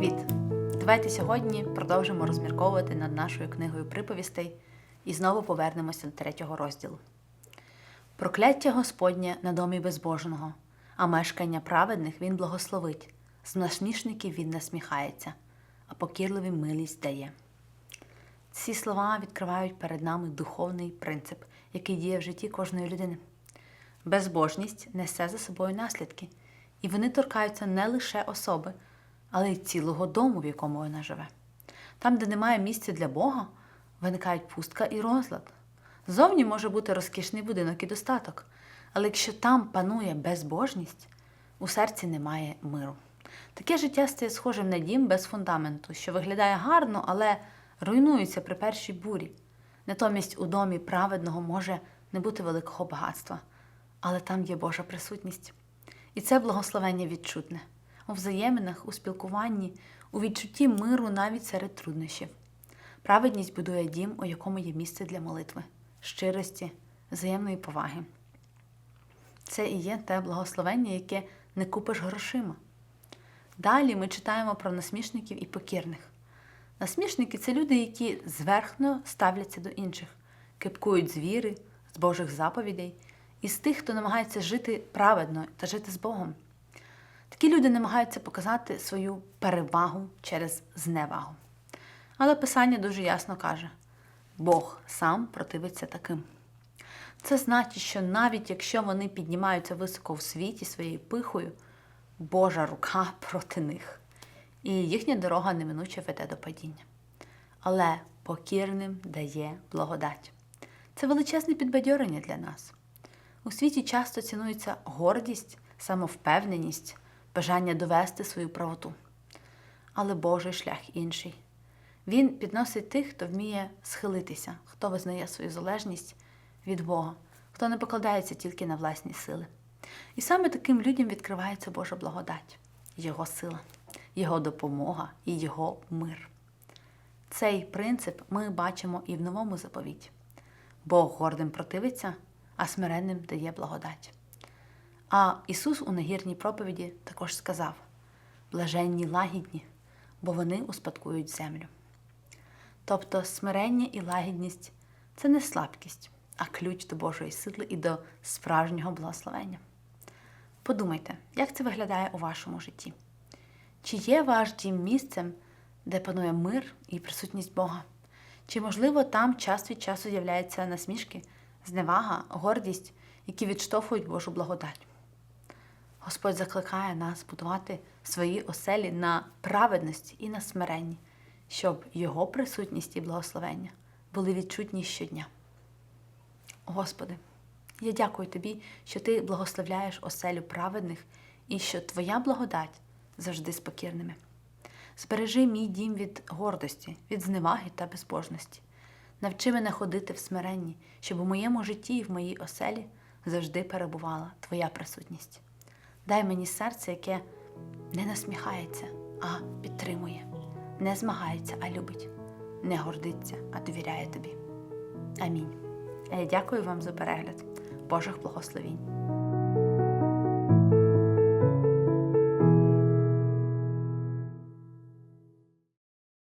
Давайте сьогодні продовжимо розмірковувати над нашою книгою приповістей і знову повернемося до третього розділу. Прокляття Господнє на домі безбожного, а мешкання праведних він благословить, з насмішників він насміхається, а покірливим милість дає. Ці слова відкривають перед нами духовний принцип, який діє в житті кожної людини. Безбожність несе за собою наслідки, і вони торкаються не лише особи, але й цілого дому, в якому вона живе. Там, де немає місця для Бога, виникають пустка і розлад. Зовні може бути розкішний будинок і достаток, але якщо там панує безбожність, у серці немає миру. Таке життя стає схожим на дім без фундаменту, що виглядає гарно, але руйнується при першій бурі. Натомість у домі праведного може не бути великого багатства, але там є Божа присутність. І це благословення відчутне у взаєминах, у спілкуванні, у відчутті миру навіть серед труднощів. Праведність будує дім, у якому є місце для молитви, щирості, взаємної поваги. Це і є те благословення, яке не купиш грошима. Далі ми читаємо про насмішників і покірних. Насмішники це люди, які зверхно ставляться до інших, кипкують з віри, з Божих заповідей і з тих, хто намагається жити праведно та жити з Богом. Такі люди намагаються показати свою перевагу через зневагу. Але Писання дуже ясно каже: Бог сам противиться таким. Це значить, що навіть якщо вони піднімаються високо в світі своєю пихою, Божа рука проти них, і їхня дорога неминуче веде до падіння. Але покірним дає благодать. Це величезне підбадьорення для нас. У світі часто цінується гордість, самовпевненість, бажання довести свою правоту. Але Божий шлях інший. Він підносить тих, хто вміє схилитися, хто визнає свою залежність від Бога, хто не покладається тільки на власні сили. І саме таким людям відкривається Божа благодать, Його сила, Його допомога і Його мир. Цей принцип ми бачимо і в новому заповіті. Бог гордим противиться, а смиренним дає благодать. А Ісус у нагірній проповіді також сказав: блаженні лагідні, бо вони успадкують землю. Тобто смирення і лагідність це не слабкість, а ключ до Божої сили і до справжнього благословення. Подумайте, як це виглядає у вашому житті? Чи є ваш дім місцем, де панує мир і присутність Бога? Чи, можливо, там час від часу з'являються насмішки, зневага, гордість, які відштовхують Божу благодать? Господь закликає нас будувати свої оселі на праведності і на смиренні, щоб Його присутність і благословення були відчутні щодня. Господи, я дякую Тобі, що Ти благословляєш оселю праведних і що Твоя благодать завжди з покірними. Збережи мій дім від гордості, від зневаги та безбожності. Навчи мене ходити в смиренні, щоб у моєму житті і в моїй оселі завжди перебувала Твоя присутність. Дай мені серце, яке не насміхається, а підтримує, не змагається, а любить, не гордиться, а довіряє тобі. Амінь. Я дякую вам за перегляд. Божих благословінь.